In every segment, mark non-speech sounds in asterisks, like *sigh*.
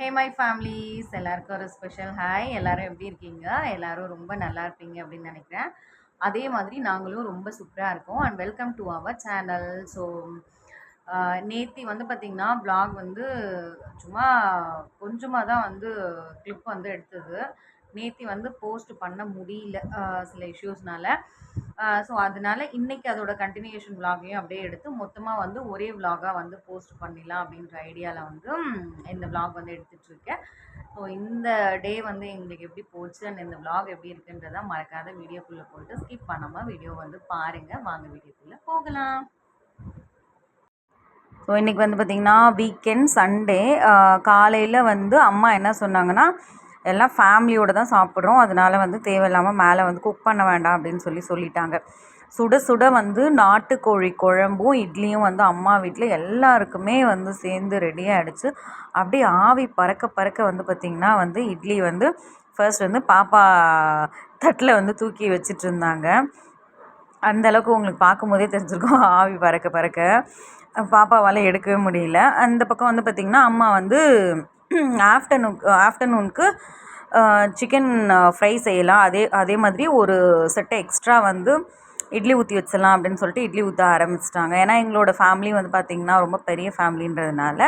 Hey my families எல்லாருக்கும் ஒரு special hi எல்லோரும் எப்படி இருக்கீங்க? எல்லோரும் ரொம்ப நல்லா இருப்பீங்க அப்படின்னு நினைக்கிறேன். அதே மாதிரி நாங்களும் ரொம்ப சூப்பராக இருக்கோம். And welcome to our channel so நேத்தி வந்து பார்த்திங்கன்னா ப்ளாக் வந்து சும்மா கொஞ்சமாக தான் வந்து கிளிப் வந்து எடுத்தது. நேத்தி வந்து போஸ்ட் பண்ண முடியல சில இஷ்யூஸ்னால ஸோ அதனால இன்னைக்கு அதோட கண்டினியூஷன் vlogகையும் அப்படியே எடுத்து மொத்தமாக வந்து ஒரே விலாகாக வந்து போஸ்ட் பண்ணிடலாம் அப்படின்ற ஐடியாவில் வந்து இந்த விலாக் வந்து எடுத்துட்டு இருக்கேன் ஸோ இந்த டே வந்து எங்களுக்கு எப்படி போச்சு அண்ட் இந்த விலாக் எப்படி இருக்குன்றதை மறக்காத வீடியோக்குள்ளே போயிட்டு ஸ்கிப் பண்ணாமல் வீடியோ வந்து பாருங்கள் வாங்க வீடியோக்குள்ளே போகலாம். ஸோ இன்றைக்கி வந்து பார்த்திங்கன்னா வீக்கெண்ட் சண்டே காலையில் வந்து அம்மா என்ன சொன்னாங்கன்னா எல்லாம் ஃபேமிலியோடு தான் சாப்பிட்றோம். அதனால வந்து தேவையில்லாமல் மேலே வந்து குக் பண்ண வேண்டாம் அப்படின்னு சொல்லி சொல்லிட்டாங்க. சுட சுட வந்து நாட்டுக்கோழி குழம்பும் இட்லியும் வந்து அம்மா வீட்டில் எல்லாருக்குமே வந்து சேர்ந்து ரெடி ஆகிடுச்சு அப்படியே ஆவி பறக்க பறக்க வந்து பார்த்திங்கன்னா வந்து இட்லி வந்து ஃபர்ஸ்ட் வந்து பாப்பா தட்டில் வந்து தூக்கி வச்சிட்டு இருந்தாங்க. அந்த அளவுக்கு உங்களுக்கு பார்க்கும்போதே தெரிஞ்சிருக்கும். *laughs* ஆவி பறக்க பறக்க. பாப்பாவால் எடுக்கவே முடியல. அந்த பக்கம் வந்து பார்த்திங்கன்னா அம்மா வந்து ஆஃப்டர்நூன் ஆஃப்டர்நூனுக்கு சிக்கன் ஃப்ரை செய்யலாம். அதே அதே மாதிரி ஒரு செட்டை எக்ஸ்ட்ரா வந்து இட்லி ஊற்றி வச்சிடலாம் அப்படின்னு சொல்லிட்டு இட்லி ஊற்ற ஆரம்பிச்சிட்டாங்க. ஏன்னா எங்களோட ஃபேமிலி வந்து பார்த்திங்கன்னா ரொம்ப பெரிய ஃபேமிலின்றதுனால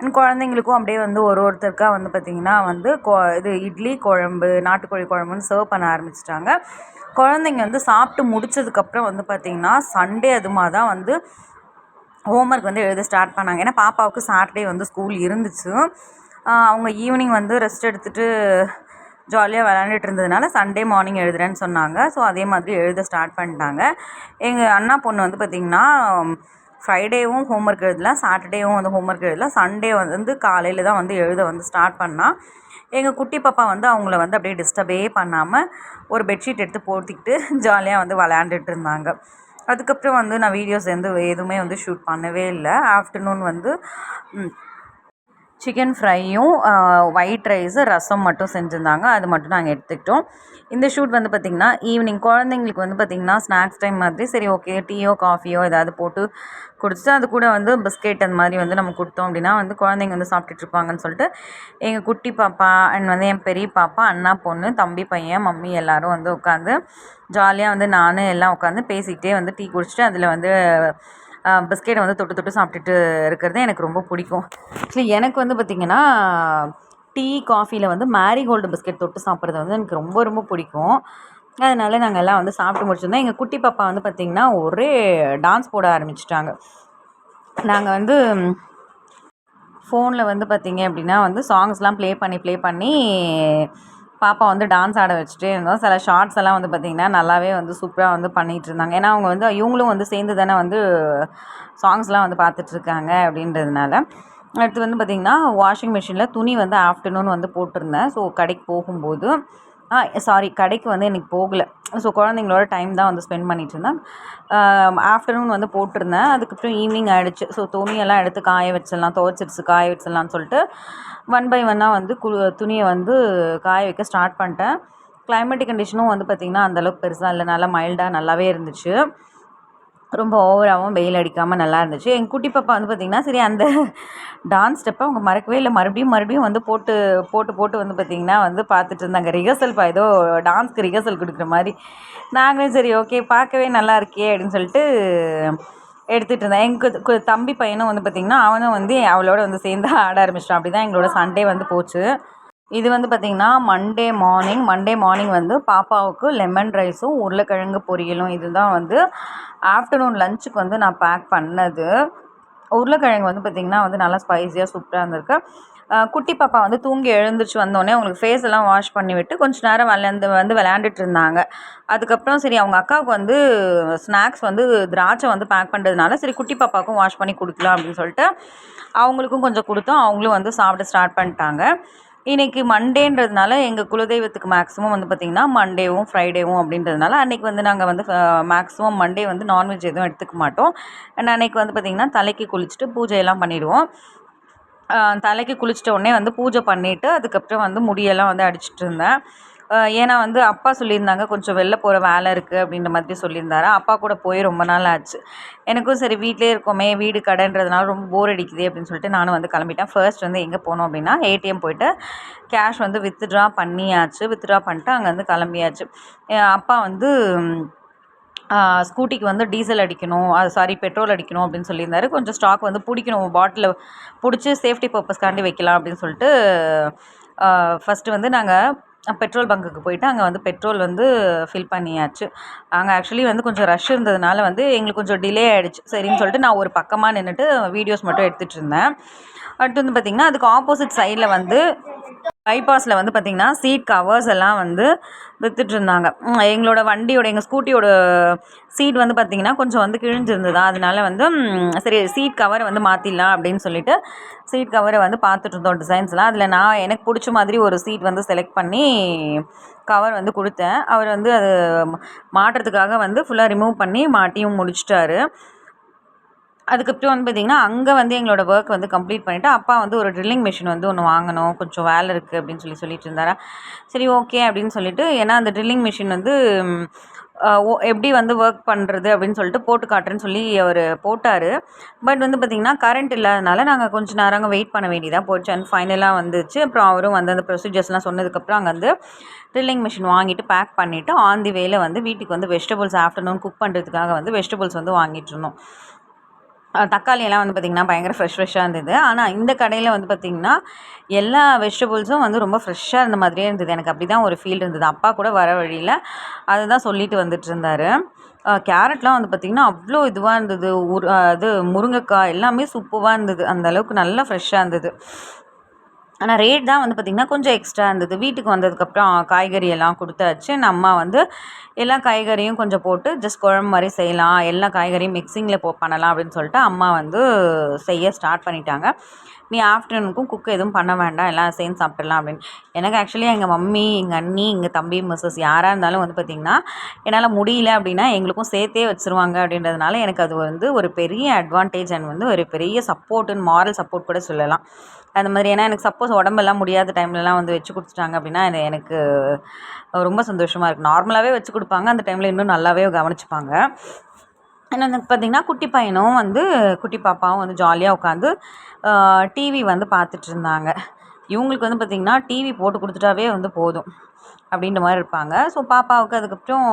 and குழந்தைங்களுக்கும் அப்படியே வந்து ஒரு ஒருத்தருக்காக வந்து பார்த்திங்கன்னா வந்து கொ- இது இட்லி குழம்பு நாட்டுக்கோழி குழம்புன்னு சர்வ் பண்ண ஆரம்பிச்சிட்டாங்க. குழந்தைங்க வந்து சாப்பிட்டு முடிச்சதுக்கப்புறம் வந்து பார்த்திங்கன்னா சண்டே அதுமாக தான் வந்து ஹோம்ஒர்க் வந்து எழுத ஸ்டார்ட் பண்ணாங்க. ஏன்னா பாப்பாவுக்கு சாட்டர்டே வந்து ஸ்கூல் இருந்துச்சு. அவங்க ஈவினிங் வந்து ரெஸ்ட் எடுத்துகிட்டு ஜாலியாக விளாண்டுட்டு இருந்ததுனால சண்டே மார்னிங் எழுதுறேன்னு சொன்னாங்க. ஸோ அதே மாதிரி எழுத ஸ்டார்ட் பண்ணிட்டாங்க. எங்கள் அண்ணா பொண்ணு வந்து பார்த்திங்கன்னா ஃப்ரைடேவும் ஹோம் ஒர்க் எழுதலாம் சாட்டர்டேவும் வந்து ஹோம் ஒர்க் எழுதலாம் சண்டே வந்து காலையில் தான் வந்து எழுத வந்து ஸ்டார்ட் பண்ணால் எங்கள் குட்டி பாப்பா வந்து அவங்கள வந்து அப்படியே டிஸ்டர்பே பண்ணாமல் ஒரு பெட்ஷீட் எடுத்து போர்த்திக்கிட்டு ஜாலியாக வந்து விளையாண்டுட்டு இருந்தாங்க. அதுக்கப்புறம் வந்து நான் வீடியோஸ் வந்து எதுவுமே வந்து ஷூட் பண்ணவே இல்லை. ஆஃப்டர்நூன் வந்து சிக்கன் ஃப்ரையும் ஒயிட் ரைஸு ரசம் மட்டும் செஞ்சுருந்தாங்க. அது மட்டும் நாங்கள் எடுத்துக்கிட்டோம். இந்த ஷூட் வந்து பார்த்திங்கன்னா ஈவினிங் குழந்தைங்களுக்கு வந்து பார்த்திங்கன்னா ஸ்நாக்ஸ் டைம் மாதிரி சரி ஓகே டீயோ காஃபியோ ஏதாவது போட்டு குடிச்சிட்டு அது கூட வந்து பிஸ்கெட் அந்த மாதிரி வந்து நம்ம கொடுத்தோம் அப்படின்னா வந்து குழந்தைங்க வந்து சாப்பிட்டுட்டு இருப்பாங்கன்னு சொல்லிட்டு எங்கள் குட்டி பாப்பா அண்ட் வந்து என் பெரிய பாப்பா அண்ணா பொண்ணு தம்பி பையன் மம்மி எல்லோரும் வந்து உட்காந்து ஜாலியாக வந்து நான் எல்லாம் உட்காந்து பேசிக்கிட்டே வந்து டீ குடிச்சிட்டு அதில் வந்து பிஸ்கெட்டை வந்து தொட்டு தொட்டு சாப்பிட்டுட்டு இருக்கிறது எனக்கு ரொம்ப பிடிக்கும். ஆக்சுவலி எனக்கு வந்து பார்த்திங்கன்னா டீ காஃபியில் வந்து மேரிகோல்டு பிஸ்கெட் தொட்டு சாப்பிட்றது வந்து எனக்கு ரொம்ப ரொம்ப பிடிக்கும். அதனால நாங்கள் எல்லாம் வந்து சாப்பிட்டு முடிச்சிருந்தோம். எங்கள் குட்டி பாப்பா வந்து பார்த்திங்கன்னா ஒரே டான்ஸ் போட ஆரம்பிச்சிட்டாங்க. நாங்கள் வந்து ஃபோனில் வந்து பார்த்திங்க அப்படின்னா வந்து சாங்ஸ்லாம் ப்ளே பண்ணி ப்ளே பண்ணி பாப்பா வந்து டான்ஸ் ஆட வச்சுட்டே இருந்தோம் சில ஷார்ட்ஸ் எல்லாம் வந்து பார்த்திங்கன்னா நல்லாவே வந்து சூப்பராக வந்து பண்ணிகிட்டு இருந்தாங்க. ஏன்னா அவங்க வந்து இவங்களும் வந்து சேர்ந்து தானே வந்து சாங்ஸ்லாம் வந்து பார்த்துட்ருக்காங்க அப்படின்றதுனால. அடுத்து வந்து பார்த்திங்கன்னா வாஷிங் மிஷினில் துணி வந்து ஆஃப்டர்நூன் வந்து போட்டிருந்தேன். ஸோ கடைக்கு போகும்போது சாரி கடைக்கு வந்து எனக்கு போகலை. ஸோ குழந்தைங்களோட டைம் தான் வந்து ஸ்பெண்ட் பண்ணிட்டு இருந்தேன். ஆஃப்டர்நூன் வந்து போட்டிருந்தேன். அதுக்கப்புறம் ஈவினிங் ஆகிடுச்சு ஸோ துணியெல்லாம் எடுத்து காய வச்சிடலாம் துவைச்சிருச்சு காய வச்சிடலாம்னு சொல்லிட்டு ஒன் பை ஒன்னாக வந்து கு துணியை வந்து காய வைக்க ஸ்டார்ட் பண்ணிட்டேன். கிளைமேட்டிக் கண்டிஷனும் வந்து பார்த்திங்கன்னா அந்தளவுக்கு பெருசாக இல்லை. நல்லா மைல்டாக நல்லாவே இருந்துச்சு. ரொம்ப ஓவராகவும் வெயில் அடிக்காமல் நல்லா இருந்துச்சு. எங்கள் குட்டி பாப்பா வந்து பார்த்திங்கன்னா சரி அந்த டான்ஸ் ஸ்டெப்பை அவங்க மறக்கவே இல்லை. மறுபடியும் மறுபடியும் வந்து போட்டு போட்டு போட்டு வந்து பார்த்திங்கன்னா வந்து பார்த்துட்டு இருந்தாங்க. ரிஹர்சல் பா ஏதோ டான்ஸ்க்கு ரிஹர்சல் கொடுக்குற மாதிரி. நாங்களும் சரி ஓகே பார்க்கவே நல்லா இருக்கே அப்படின்னு சொல்லிட்டு எடுத்துகிட்டு இருந்தேன். எங்கள் தம்பி பையனும் வந்து பார்த்திங்கன்னா அவனும் வந்து அவளோட வந்து சேர்ந்து ஆட ஆரம்பிச்சிட்டான். அப்படி தான் எங்களோட சண்டே வந்து போச்சு. இது வந்து பார்த்திங்கன்னா மண்டே மார்னிங் மண்டே மார்னிங் வந்து பாப்பாவுக்கு லெமன் ரைஸும் உருளைக்கிழங்கு பொரியலும் இதுதான் வந்து ஆஃப்டர்நூன் லஞ்சுக்கு வந்து நான் பேக் பண்ணது. உருளைக்கிழங்கு வந்து பார்த்திங்கன்னா வந்து நல்லா ஸ்பைஸியாக சூப்பராக இருந்திருக்கு. குட்டி பாப்பா வந்து தூங்கி எழுந்திரிச்சு வந்தோடனே அவங்களுக்கு ஃபேஸ் எல்லாம் வாஷ் பண்ணி விட்டு கொஞ்ச நேரம் விளையாண்டு வந்து விளையாண்டுட்டு இருந்தாங்க. அதுக்கப்புறம் சரி அவங்க அக்காவுக்கு வந்து ஸ்நாக்ஸ் வந்து திராட்சை வந்து பேக் பண்ணுறதுனால சரி குட்டி பாப்பாவுக்கும் வாஷ் பண்ணி கொடுக்கலாம் அப்படின்னு சொல்லிட்டு அவங்களுக்கும் கொஞ்சம் கொடுத்தோம். அவங்களும் வந்து சாப்பிட ஸ்டார்ட் பண்ணிட்டாங்க. இன்றைக்கி மண்டேன்றதுனால எங்கள் குலதெய்வத்துக்கு மேக்ஸிமம் வந்து பார்த்திங்கன்னா மண்டேவும் ஃப்ரைடேவும் அப்படின்றதுனால அன்றைக்கி வந்து நாங்கள் வந்து மேக்ஸிமம் மண்டே வந்து நான்வெஜ் எதுவும் எடுத்துக்க மாட்டோம். அண்ட் அன்றைக்கி வந்து பார்த்திங்கன்னா தலைக்கு குளிச்சுட்டு பூஜையெல்லாம் பண்ணிடுவோம். தலைக்கு குளிச்சிட்ட உடனே வந்து பூஜை பண்ணிவிட்டு அதுக்கப்புறம் வந்து முடியெல்லாம் வந்து அடிச்சுட்டு இருந்தேன். ஏன்னா வந்து அப்பா சொல்லியிருந்தாங்க கொஞ்சம் வெளில போகிற வேலை இருக்குது அப்படின்ற மாதிரி சொல்லியிருந்தாரு. அப்பா கூட போய் ரொம்ப நாள் ஆச்சு. எனக்கும் சரி வீட்டிலே இருக்கோமே வீடு கடைன்றதுனால ரொம்ப போர் அடிக்குது அப்படின்னு சொல்லிட்டு நானும் வந்து கிளம்பிட்டேன். ஃபர்ஸ்ட் வந்து எங்கே போனோம் அப்படின்னா ஏடிஎம் போயிட்டு கேஷ் வந்து வித்ட்ரா பண்ணியாச்சு. வித்ட்ரா பண்ணிட்டு அங்கே வந்து கிளம்பியாச்சு. என் அப்பா வந்து ஸ்கூட்டிக்கு வந்து டீசல் அடிக்கணும் அது சாரி பெட்ரோல் அடிக்கணும் அப்படின்னு சொல்லியிருந்தாரு. கொஞ்சம் ஸ்டாக் வந்து பிடிக்கணும் பாட்டிலில் பிடிச்சி சேஃப்டி பர்பஸ்க்காண்டி வைக்கலாம் அப்படின்னு சொல்லிட்டு ஃபஸ்ட்டு வந்து நாங்கள் பெட்ரோல் பங்குக்கு போயிட்டு அங்கே வந்து பெட்ரோல் வந்து ஃபில் பண்ணியாச்சு. அங்கே ஆக்சுவலி வந்து கொஞ்சம் ரஷ் இருந்ததுனால வந்து எங்களுக்கு கொஞ்சம் டிலே ஆகிடுச்சு சரின்னு சொல்லிட்டு நான் ஒரு பக்கமாக நின்றுட்டு வீடியோஸ் மட்டும் எடுத்துகிட்டு இருந்தேன். அடுத்து வந்து பார்த்திங்கன்னா அதுக்கு ஆப்போசிட் சைடில் வந்து பைபாஸில் வந்து பார்த்திங்கன்னா சீட் கவர்ஸ் எல்லாம் வந்து விற்றுட்ருந்தாங்க எங்களோட வண்டியோட எங்கள் ஸ்கூட்டியோட சீட் வந்து பார்த்திங்கன்னா கொஞ்சம் வந்து கிழிஞ்சிருந்ததா அதனால வந்து சரி சீட் கவரை வந்து மாற்றிடலாம் அப்படின்னு சொல்லிட்டு சீட் கவரை வந்து பார்த்துட்டு இருந்தோம் டிசைன்ஸ்லாம் அதில் நான் எனக்கு பிடிச்ச மாதிரி ஒரு சீட் வந்து செலக்ட் பண்ணி கவர் வந்து கொடுத்தேன். அவர் வந்து அது மாட்டுறதுக்காக வந்து ஃபுல்லாக ரிமூவ் பண்ணி மாட்டியும் முடிச்சிட்டாரு. அதுக்கப்புறம் வந்து பார்த்திங்கன்னா அங்கே வந்து எங்களோட ஒர்க் வந்து கம்ப்ளீட் பண்ணிவிட்டு அப்பா வந்து ஒரு ட்ரில்லிங் மிஷின் வந்து ஒன்று வாங்கணும் கொஞ்சம் வேலை இருக்குது அப்படின்னு சொல்லி சொல்லிட்டு இருந்தாரா? சரி ஓகே அப்படின்னு சொல்லிட்டு ஏன்னா அந்த ட்ரில்லிங் மிஷின் வந்து எப்படி வந்து ஒர்க் பண்ணுறது அப்படின்னு சொல்லிட்டு போட்டு காட்டுறேன்னு சொல்லி அவர் போட்டார். பட் வந்து பார்த்திங்கன்னா கரண்ட் இல்லாதனால நாங்கள் கொஞ்சம் நேரம் அங்கே வெயிட் பண்ண வேண்டியதாக போச்சு. அண்ட் ஃபைனலாக வந்துச்சு. அப்புறம் அவரும் வந்து அந்த ப்ரொசீஜர்ஸ்லாம் சொன்னதுக்கப்புறம் அங்கே வந்து ட்ரில்லிங் மிஷின் வாங்கிட்டு பேக் பண்ணிவிட்டு ஆன் தி வேல வந்து வீட்டுக்கு வந்து வெஜிடபிள்ஸ் ஆஃப்டர்நூன் குக் பண்ணுறதுக்காக வந்து வெஜிடபிள்ஸ் வந்து வாங்கிட்டு இருந்தோம். தக்காளியெல்லாம் வந்து பார்த்திங்கன்னா பயங்கர ஃப்ரெஷ் ஃப்ரெஷ்ஷாக இருந்தது. ஆனால் இந்த கடையில் வந்து பார்த்திங்கன்னா எல்லா வெஜிடபிள்ஸும் வந்து ரொம்ப ஃப்ரெஷ்ஷாக இருந்த மாதிரியே இருந்தது. எனக்கு அப்படி தான் ஒரு ஃபீல் இருந்தது. அப்பா கூட வர வழியில் அதுதான் சொல்லிட்டு வந்துட்டு இருந்தார். கேரட்லாம் வந்து பார்த்திங்கன்னா அவ்வளோ இதுவாக இருந்தது. உரு அது முருங்கைக்காய் எல்லாமே சூப்பராக இருந்தது. அந்தளவுக்கு நல்லா ஃப்ரெஷ்ஷாக இருந்தது. ஆனால் ரேட் தான் வந்து பார்த்திங்கன்னா கொஞ்சம் எக்ஸ்ட்ரா இருந்தது. வீட்டுக்கு வந்ததுக்கப்புறம் காய்கறி எல்லாம் கொடுத்தாச்சு. நம்ம அம்மா வந்து எல்லா காய்கறியும் கொஞ்சம் போட்டு ஜஸ்ட் குழம்பு மாதிரி செய்யலாம். எல்லா காய்கறியும் மிக்சிங்கில் போ பண்ணலாம் அப்படின்னு சொல்லிட்டு அம்மா வந்து செய்ய ஸ்டார்ட் பண்ணிட்டாங்க. நீ ஆஃப்டர்நூனுக்கும் குக் எதுவும் பண்ண வேண்டாம் எல்லாம் சேர்ந்து சாப்பிட்லாம் அப்படின்னு. எனக்கு ஆக்சுவலி எங்கள் மம்மி எங்கள் அண்ணி எங்கள் தம்பி மிஸ்ஸஸ் யாராக இருந்தாலும் வந்து பார்த்திங்கன்னா என்னால் முடியல அப்படின்னா எங்களுக்கும் சேர்த்தே வச்சுருவாங்க அப்படின்றதுனால எனக்கு அது வந்து ஒரு பெரிய அட்வான்டேஜ் அண்ட் வந்து ஒரு பெரிய சப்போர்ட்டுன்னு மாரல் சப்போர்ட் கூட சொல்லலாம். அந்த மாதிரி ஏன்னா எனக்கு சப்போஸ் உடம்பெல்லாம் முடியாத டைம்லலாம் வந்து வச்சு கொடுத்துட்டாங்க அப்படின்னா அது எனக்கு ரொம்ப சந்தோஷமாக இருக்குது நார்மலாகவே வச்சு கொடுப்பாங்க. அந்த டைமில் இன்னும் நல்லாவே கவனிச்சுப்பாங்க. இன்னும் பார்த்தீங்கன்னா பார்த்திங்கன்னா குட்டி பையனும் வந்து குட்டி பாப்பாவும் வந்து ஜாலியாக உட்காந்து டிவி வந்து பார்த்துட்டு இருந்தாங்க. இவங்களுக்கு வந்து பார்த்திங்கன்னா டிவி போட்டு கொடுத்துட்டாவே வந்து போதும் அப்படின்ற மாதிரி இருப்பாங்க. ஸோ பாப்பாவுக்கு அதுக்கப்புறம்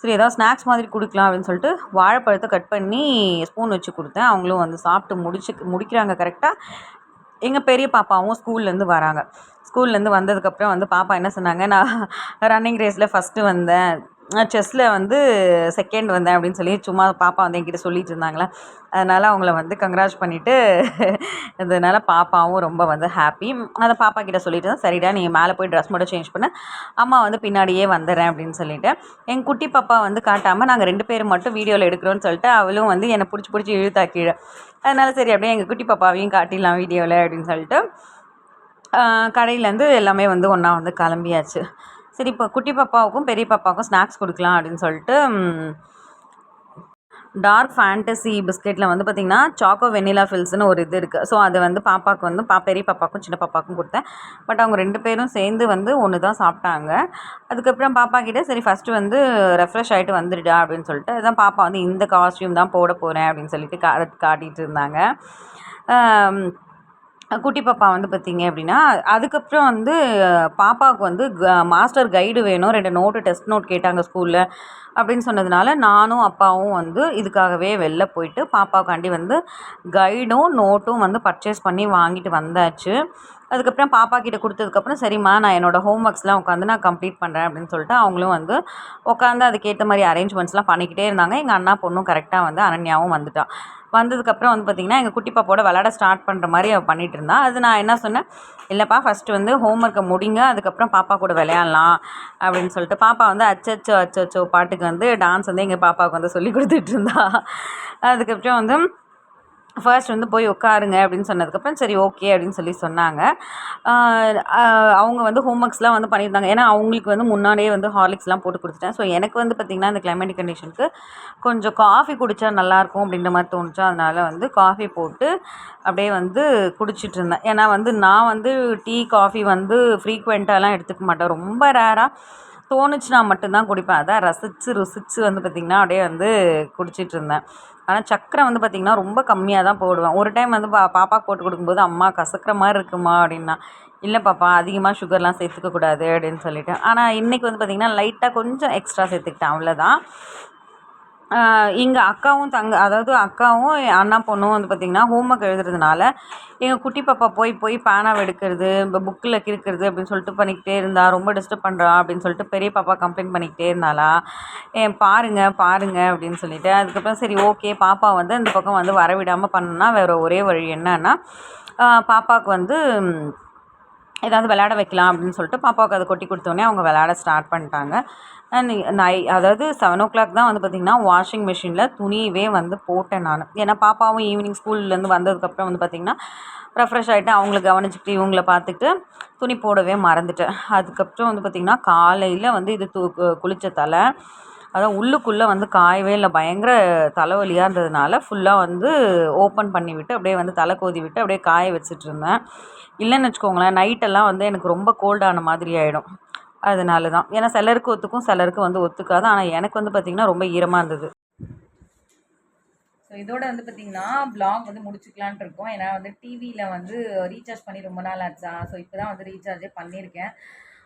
சரி ஏதாவது ஸ்நாக்ஸ் மாதிரி கொடுக்கலாம் அப்படின்னு சொல்லிட்டு வாழைப்பழத்தை கட் பண்ணி ஸ்பூன் வச்சு கொடுத்தேன். அவங்களும் வந்து சாப்பிட்டு முடிச்சு முடிக்கிறாங்க கரெக்டாக எங்கள் பெரிய பாப்பாவும் ஸ்கூல்லேருந்து வராங்க. ஸ்கூல்லேருந்து வந்ததுக்கப்புறம் வந்து பாப்பா என்ன சொன்னாங்க நான் ரன்னிங் ரேஸில் ஃபஸ்ட்டு வந்தேன். செஸ்ஸில் வந்து செகண்ட் வந்தேன் அப்படின்னு சொல்லி சும்மா பாப்பா வந்து என்கிட்ட சொல்லிட்டு இருந்தாங்களா. அதனால் அவங்கள வந்து கங்க்ராஜ் பண்ணிவிட்டு அதனால் பாப்பாவும் ரொம்ப வந்து ஹாப்பி அதை பாப்பா கிட்ட சொல்லிட்டு தான் சரிடா நீ மேலே போய் ட்ரெஸ் மட்டும் சேஞ்ச் பண்ண. அம்மா வந்து பின்னாடியே வந்துடுறேன் அப்படின்னு சொல்லிவிட்டு எங்கள் குட்டி பாப்பா வந்து காட்டாமல் நாங்கள் ரெண்டு பேரும் மட்டும் வீடியோவில் எடுக்கிறோன்னு சொல்லிட்டு அவளும் வந்து என்னை பிடிச்சி பிடிச்சி இழுத்தா கீழே. அதனால் சரி அப்படியே எங்கள் குட்டி பாப்பாவையும் காட்டிடலாம் வீடியோவில் அப்படின்னு சொல்லிட்டு. கடையிலேருந்து எல்லாமே வந்து ஒன்றா வந்து கிளம்பியாச்சு. சரி இப்போ குட்டி பாப்பாவுக்கும் பெரிய பாப்பாவுக்கும் ஸ்நாக்ஸ் கொடுக்கலாம் அப்படின்னு சொல்லிட்டு டார்க் ஃபேண்டசி பிஸ்கெட்டில் வந்து பார்த்திங்கன்னா சாக்கோ வெனிலா ஃபில்ஸ்னு ஒரு இது இருக்குது ஸோ அது வந்து பாப்பாவுக்கு வந்து பா பெரிய பாப்பாவுக்கும் சின்ன பாப்பாவுக்கும் கொடுத்தேன். பட் அவங்க ரெண்டு பேரும் சேர்ந்து வந்து ஒன்று தான் சாப்பிட்டாங்க. அதுக்கப்புறம் பாப்பா கிட்டே சரி ஃபஸ்ட்டு வந்து ரெஃப்ரெஷ் ஆகிட்டு வந்துடுடா அப்படின்னு சொல்லிட்டு அதான் பாப்பா வந்து இந்த காஸ்டியூம் தான் போட போகிறேன் அப்படின்னு சொல்லிட்டு கா காட்டிகிட்டு இருந்தாங்க. குட்டி பாப்பா வந்து பார்த்தீங்க அப்படின்னா அதுக்கப்புறம் வந்து பாப்பாவுக்கு வந்து மாஸ்டர் கைடு வேணும். ரெண்டு நோட்டு டெஸ்ட் நோட் கேட்டாங்க ஸ்கூலில் அப்படின்னு சொன்னதுனால நானும் அப்பாவும் வந்து இதுக்காகவே வெளில போயிட்டு பாப்பாவுக்காண்டி வந்து கைடும் நோட்டும் வந்து பர்ச்சேஸ் பண்ணி வாங்கிட்டு வந்தாச்சு. அதுக்கப்புறம் பாப்பா கிட்ட கொடுத்ததுக்கப்புறம் சரிம்மா நான் என்னோடய ஹோம் ஒர்க்ஸ்லாம் உட்காந்து நான் கம்ப்ளீட் பண்ணுறேன் அப்படின்னு சொல்லிட்டு அவங்களும் வந்து உட்காந்து அதுக்கேற்ற மாதிரி அரேஞ்ச்மெண்ட்ஸ்லாம் பண்ணிக்கிட்டே இருந்தாங்க. எங்கள் அண்ணா பொண்ணும் கரெக்டாக வந்து அனன்யாவும் வந்துட்டான் வந்ததுக்கப்புறம் வந்து பார்த்திங்கன்னா எங்கள் குட்டி பாப்பாவோட விளாட ஸ்டார்ட் பண்ணுற மாதிரி அவள் பண்ணிகிட்டு இருந்தா. அது நான் என்ன சொன்னேன் இல்லைப்பா ஃபஸ்ட்டு வந்து ஹோம் ஒர்க்கை முடிங்க அதுக்கப்புறம் பாப்பா கூட விளையாடலாம் அப்படின்னு சொல்லிட்டு பாப்பா வந்து அச்சச்சோ அச்சச்சோ பாட்டுக்கு வந்து டான்ஸ் வந்து எங்கள் பாப்பாவுக்கு வந்து சொல்லி கொடுத்துட்டு இருந்தா அதுக்கப்புறம் வந்து ஃபர்ஸ்ட் வந்து போய் உட்காருங்க அப்படின்னு சொன்னதுக்கப்புறம் சரி ஓகே அப்படின்னு சொல்லி சொன்னாங்க. அவங்க வந்து ஹோம் ஒர்க்ஸ்லாம் வந்து பண்ணியிருந்தாங்க. ஏன்னா அவங்களுக்கு வந்து முன்னாடியே வந்து ஹார்லிக்ஸ்லாம் போட்டு கொடுத்துட்டேன். ஸோ எனக்கு வந்து பார்த்திங்கன்னா இந்த கிளைமேட்டிக் கண்டிஷனுக்கு கொஞ்சம் காஃபி குடித்தா நல்லாயிருக்கும் அப்படின்ற மாதிரி தோணுச்சா. அதனால் வந்து காஃபி போட்டு அப்படியே வந்து குடிச்சிட்டு இருந்தேன் ஏன்னா வந்து நான் வந்து டீ காஃபி வந்து ஃப்ரீக்வெண்ட்டாலாம் எடுத்துக்க மாட்டேன். ரொம்ப ரேராக தோணுச்சுன்னா மட்டும்தான் குடிப்பேன். அதான் ரசித்து ருசித்து வந்து பார்த்திங்கன்னா அப்படியே வந்து குடிச்சிட்டு இருந்தேன் ஆனால் சக்கரை வந்து பார்த்திங்கன்னா ரொம்ப கம்மியாக தான் போடுவேன். ஒரு டைம் வந்து பா பாப்பா போட்டு கொடுக்கும்போது அம்மா கசக்கிற மாதிரி இருக்குமா? அப்படின்னா இல்லை பாப்பா அதிகமாக சுகர்லாம் சேர்த்துக்க கூடாது அப்படின்னு சொல்லிட்டு. ஆனால் இன்றைக்கி வந்து பார்த்திங்கன்னா லைட்டாக கொஞ்சம் எக்ஸ்ட்ரா சேர்த்துக்கிட்டேன். அவ்வளோதான் எங்கள் அக்காவும் தங்க அதாவது அக்காவும் என் அண்ணா பொண்ணும் வந்து பார்த்திங்கன்னா ஹோம்ஒர்க் எழுதுறதுனால எங்கள் குட்டி பாப்பா போய் போய் பேனாவை எடுக்கிறது இப்போ புக்கில் கிறுக்கிறது அப்படின்னு சொல்லிட்டு பண்ணிக்கிட்டே இருந்தா ரொம்ப டிஸ்டர்ப் பண்ணுறா அப்படின்னு சொல்லிட்டு பெரிய பாப்பா கம்ப்ளைண்ட் பண்ணிக்கிட்டே இருந்தாளா ஏன் பாருங்கள் பாருங்கள் அப்படின்னு சொல்லிட்டு. அதுக்கப்புறம் சரி ஓகே பாப்பா வந்து இந்த பக்கம் வந்து வரவிடாமல் பண்ணணும்னா வேறு ஒரே வழி என்னன்னா பாப்பாவுக்கு வந்து ஏதாவது விளையாட வைக்கலாம் அப்படின்னு சொல்லிட்டு பாப்பாவுக்கு அதை கொட்டி கொடுத்தோடனே அவங்க விளையாட ஸ்டார்ட் பண்ணிட்டாங்க. அண்ட் நை அதாவது செவன் ஓ கிளாக் தான் வந்து பார்த்திங்கன்னா வாஷிங் மிஷினில் துணியவே வந்து போட்டேன் நான். ஏன்னா பாப்பாவும் ஈவினிங் ஸ்கூல்லேருந்து வந்ததுக்கப்புறம் வந்து பார்த்திங்கன்னா ரெஃப்ரெஷ் ஆகிட்டு அவங்கள கவனிச்சுக்கிட்டு இவங்கள பார்த்துட்டு துணி போடவே மறந்துட்டேன். அதுக்கப்புறம் வந்து பார்த்திங்கன்னா காலையில் வந்து இது தூ கு- தலை அதான் உள்ளுக்குள்ளே வந்து காயவே இல்லை. பயங்கர தலைவலியாக இருந்ததுனால ஃபுல்லாக வந்து ஓப்பன் பண்ணி விட்டு அப்படியே வந்து தலை கோதி விட்டு அப்படியே காய வச்சுட்டு இருந்தேன். இல்லைன்னு வச்சுக்கோங்களேன் நைட்டெல்லாம் வந்து எனக்கு ரொம்ப கோல்டான மாதிரி ஆகிடும் அதனால தான் ஏன்னா சிலருக்கு ஒத்துக்கும் சிலருக்கு வந்து ஒத்துக்காது. ஆனால் எனக்கு வந்து பார்த்திங்கன்னா ரொம்ப ஈரமாக இருந்தது. ஸோ இதோட வந்து பார்த்திங்கன்னா பிளாக் வந்து முடிச்சுக்கலான்ட்டு இருக்கோம். ஏன்னா வந்து டிவியில் வந்து ரீசார்ஜ் பண்ணி ரொம்ப நாள் ஆச்சா. ஸோ இப்போ தான் வந்து ரீசார்ஜே பண்ணியிருக்கேன்.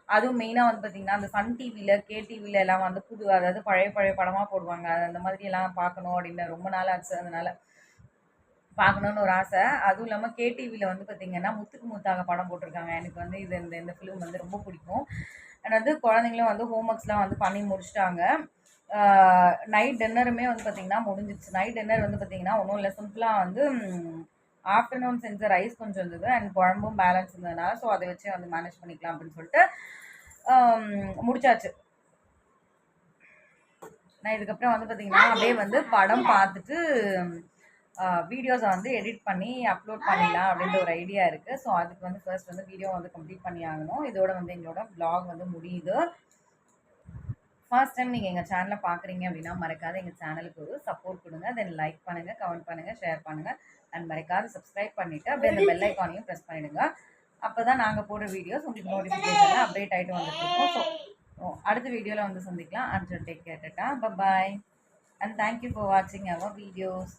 அதுவும் மெயினாக வந்து பார்த்திங்கன்னா அந்த சன் டிவியில் கே டிவியில் எல்லாம் வந்து புது அதாவது பழைய பழைய படமாக போடுவாங்க. அது அந்த மாதிரி எல்லாம் பார்க்கணும் அப்படின்னு ரொம்ப நாள் ஆச்சு. அதனால் பார்க்கணுன்னு ஒரு ஆசை. அதுவும் இல்லாமல் கேடிவியில் வந்து பார்த்திங்கன்னா முத்துக்கு முத்தாக படம் போட்டிருக்காங்க. எனக்கு வந்து இது இந்த இந்த ஃபிலிம் வந்து ரொம்ப பிடிக்கும். அண்ட் வந்து குழந்தைங்களும் வந்து ஹோம் ஒர்க்ஸ்லாம் வந்து பண்ணி முடிச்சிட்டாங்க. நைட் டின்னருமே வந்து பார்த்திங்கன்னா முடிஞ்சிச்சு நைட் டின்னர் வந்து பார்த்திங்கன்னா ஒன்றும் இல்லை. சிம்பிளாக வந்து ஆஃப்டர்நூன் செஞ்ச ரைஸ் கொஞ்சம் இருந்தது அண்ட் குழம்பும் பேலன்ஸ் இருந்ததுனால ஸோ அதை வச்சு வந்து மேனேஜ் பண்ணிக்கலாம் அப்படின்னு சொல்லிட்டு முடிச்சாச்சு. நான் இதுக்கப்புறம் வந்து பார்த்தீங்கன்னா அப்படியே வந்து படம் பார்த்துட்டு வீடியோஸை வந்து எடிட் பண்ணி அப்லோட் பண்ணிடலாம் அப்படின்ற ஒரு ஐடியா இருக்குது ஸோ அதுக்கு வந்து ஃபர்ஸ்ட் வந்து வீடியோ வந்து கம்ப்ளீட் பண்ணி ஆகணும். இதோட வந்து எங்களோட vlog வந்து முடியுது. ஃபர்ஸ்ட் டைம் நீங்கள் எங்கள் சேனலை பார்க்குறீங்க அப்படின்னா மறக்காத எங்கள் சேனலுக்கு ஒரு சப்போர்ட் கொடுங்க. தென் லைக் பண்ணுங்கள் கமெண்ட் பண்ணுங்கள் ஷேர் பண்ணுங்கள் அண்ட் மறக்காத சப்ஸ்கிரைப் பண்ணிவிட்டு அப்படியே அந்த பெல் ஐக்கானையும் ப்ரெஸ் பண்ணிவிடுங்க அப்போ தான் நாங்கள் போடுற வீடியோஸ் உங்களுக்கு நோட்டிஃபிகேஷன் அப்டேட் ஆகிட்டு வந்துட்டுருக்கோம் ஸோ அடுத்த வீடியோவில் வந்து சந்திக்கலாம். அண்ட் டேக் கேட்டுட்டா பாய் அண்ட் தேங்க்யூ ஃபார் வாட்சிங் அவர் வீடியோஸ்